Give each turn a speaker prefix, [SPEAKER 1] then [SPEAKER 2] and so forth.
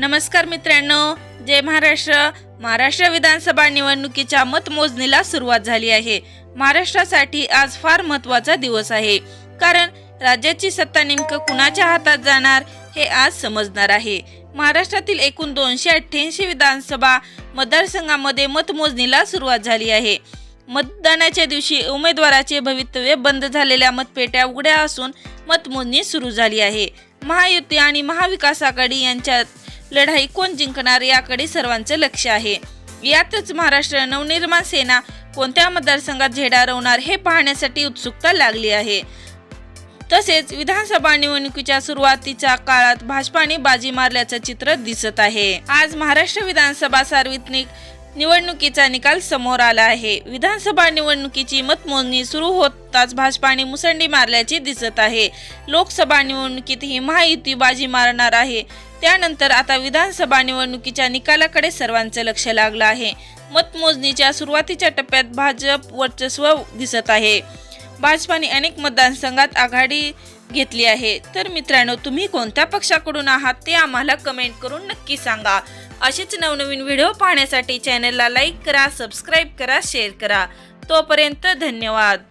[SPEAKER 1] नमस्कार मित्रांनो जय महाराष्ट्र. महाराष्ट्र विधानसभा निवडणुकीच्या मतमोजणीला सुरुवात झाली आहे. महाराष्ट्रासाठी आज फार महत्त्वाचा दिवस आहे. कारण राज्याची सत्ता नेमकं कुणाच्या हातात जाणार हे आज समजणार आहे. महाराष्ट्रातील एकूण दोनशे अठ्ठ्याऐंशी विधानसभा मतदारसंघामध्ये मतमोजणीला सुरुवात झाली आहे. मतदानाच्या दिवशी उमेदवाराचे भवितव्य बंद झालेल्या मतपेट्या उघड्या असून मतमोजणी सुरू झाली आहे. महायुती आणि महाविकास आघाडी यांच्यात लढाई कोण जिंकणार याकडे सर्वांचं लक्ष आहे. यातच महाराष्ट्र नवनिर्माण सेना कोणत्या मतदारसंघात झेडा रवणार हे पाहण्यासाठी उत्सुकता लागली आहे. तसेच विधानसभा निवडणुकीच्या सुरुवातीच्या काळात भाजपाने बाजी मारल्याचं चित्र दिसत आहे. आज महाराष्ट्र विधानसभा सार्वत्रिक निवडणुकीचा निकाल समोर आला आहे. विधानसभा निवडणुकीची मतमोजणी सुरू होताच भाजपाने मुसंडी मारल्याचे दिसत आहे. लोकसभा निवडणुकीतही महायुती बाजी मारणार आहे. त्यानंतर आता विधानसभा निवडणुकीच्या निकालाकडे सर्वांचं लक्ष लागलं आहे. मतमोजणीच्या सुरुवातीच्या टप्प्यात भाजप वर्चस्व दिसत आहे. भाजपाने अनेक मतदारसंघात आघाडी घेतली आहे. तर मित्रांनो तुम्ही कोणत्या पक्षाकडून आहात ते आम्हाला कमेंट करून नक्की सांगा. असेच नवनवीन व्हिडिओ पाहण्यासाठी चॅनलला लाईक करा सबस्क्राईब करा शेअर करा. तोपर्यंत धन्यवाद.